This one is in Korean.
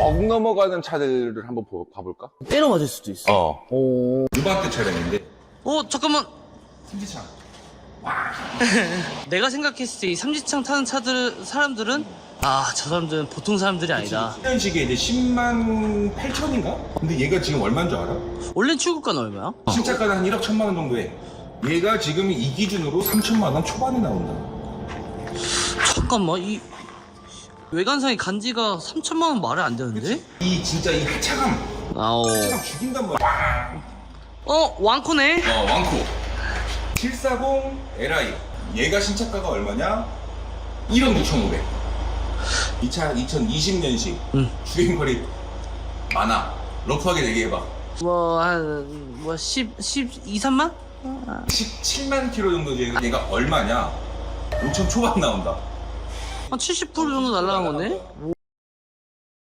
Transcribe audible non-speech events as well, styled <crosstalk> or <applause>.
억 넘어가는 차들을 한번 보- 봐볼까? 때려 맞을 수도 있어. 어. 오. 루바트 차량인데. 어 잠깐만 승지창. <laughs> 내가 생각했을 때 이 삼지창 타는 차들 사람들은 아 저 사람들은 보통 사람들이 아니다 1년식에 이제 10만 8천인가? 근데 얘가 지금 얼마인 줄 알아? 원래 출고가는 얼마야? 신차가는 한 1억 1천만 원 정도 해. 얘가 지금 이 기준으로 3천만 원 초반에 나온다. 잠깐만 이 외관상의 간지가 3천만 원 말이 안 되는데? 이 진짜 이 하차감, 아오 하차감 죽인단 말이야. 어 왕코네? 어, 왕코. 740 Li. 얘가 신차가가 얼마냐? 1억 6,500. 이 차 2020년식. 응. 주행거리 많아. 러프하게 얘기해봐. 뭐 한 뭐 10, 10, 2, 3만? 17만 킬로 정도 주행. 얘가 얼마냐? 5천 초반 나온다. 한 70% 정도 날라간 거네?